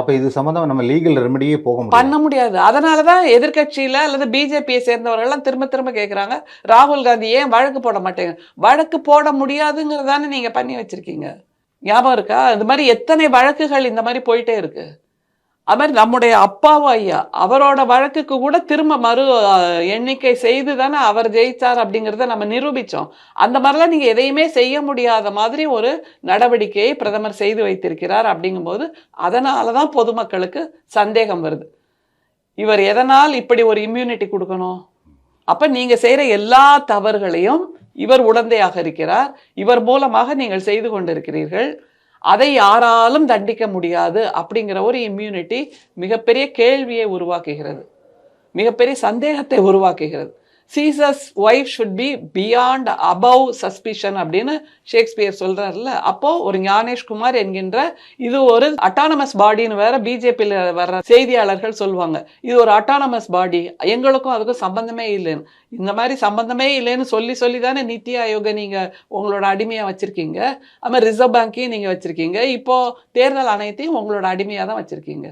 அப்போ இது சம்மந்தம் நம்ம லீகல் ரெமடியே போக முடியும் பண்ண முடியாது. அதனால தான் எதிர்க்கட்சியில அல்லது பிஜேபியை சேர்ந்தவர்கள்லாம் திரும்ப திரும்ப கேட்குறாங்க ராகுல் காந்தி ஏன் வழக்கு போட மாட்டேங்க? வழக்கு போட முடியாதுங்கிறதானே நீங்க பண்ணி வச்சிருக்கீங்க. ஞாபகம் இருக்கா? இந்த மாதிரி எத்தனை வழக்குகள் இந்த மாதிரி போயிட்டே இருக்கு? அது மாதிரி நம்முடைய அப்பாவும் ஐயா. அவரோட வழக்குக்கு கூட திரும்ப மறு எண்ணிக்கை செய்து தானே அவர் ஜெயிச்சார் அப்படிங்கிறத நம்ம நிரூபித்தோம் அந்த மாதிரிலாம் நீங்கள் எதையுமே செய்ய முடியாத மாதிரி ஒரு நடவடிக்கையை பிரதமர் செய்து வைத்திருக்கிறார் அப்படிங்கும்போது அதனால தான் பொதுமக்களுக்கு சந்தேகம் வருது. இவர் எதனால் இப்படி ஒரு இம்யூனிட்டி கொடுக்கணும்? அப்போ நீங்கள் செய்கிற எல்லா தவறுகளையும் இவர் உடந்தையாக இருக்கிறார். இவர் மூலமாக நீங்கள் செய்து கொண்டிருக்கிறீர்கள். அதை யாராலும் தண்டிக்க முடியாது அப்படிங்கிற ஒரு இம்யூனிட்டி மிகப்பெரிய கேள்வியை உருவாக்குகிறது. மிகப்பெரிய சந்தேகத்தை உருவாக்குகிறது. Jesus wife should be beyond above suspicion அப்படின்னு ஷேக்ஸ்பியர் சொல்றாருல்ல. அப்போது ஒரு ஞானேஷ்குமார் என்கின்ற இது ஒரு அட்டானமஸ் பாடின்னு வேற பிஜேபியில் வர்ற செய்தியாளர்கள் சொல்லுவாங்க இது ஒரு அட்டானமஸ் பாடி எங்களுக்கும் அதுக்கும் சம்பந்தமே இல்லைன்னு. இந்த மாதிரி சம்பந்தமே இல்லைன்னு சொல்லி சொல்லி தானே நித்தி ஆயோக நீங்கள் உங்களோட அடிமையாக வச்சுருக்கீங்க. அது மாதிரி ரிசர்வ் பேங்க்கையும் நீங்கள் வச்சிருக்கீங்க. இப்போ தேர்தல் ஆணையத்தையும் உங்களோட அடிமையாக தான் வச்சுருக்கீங்க.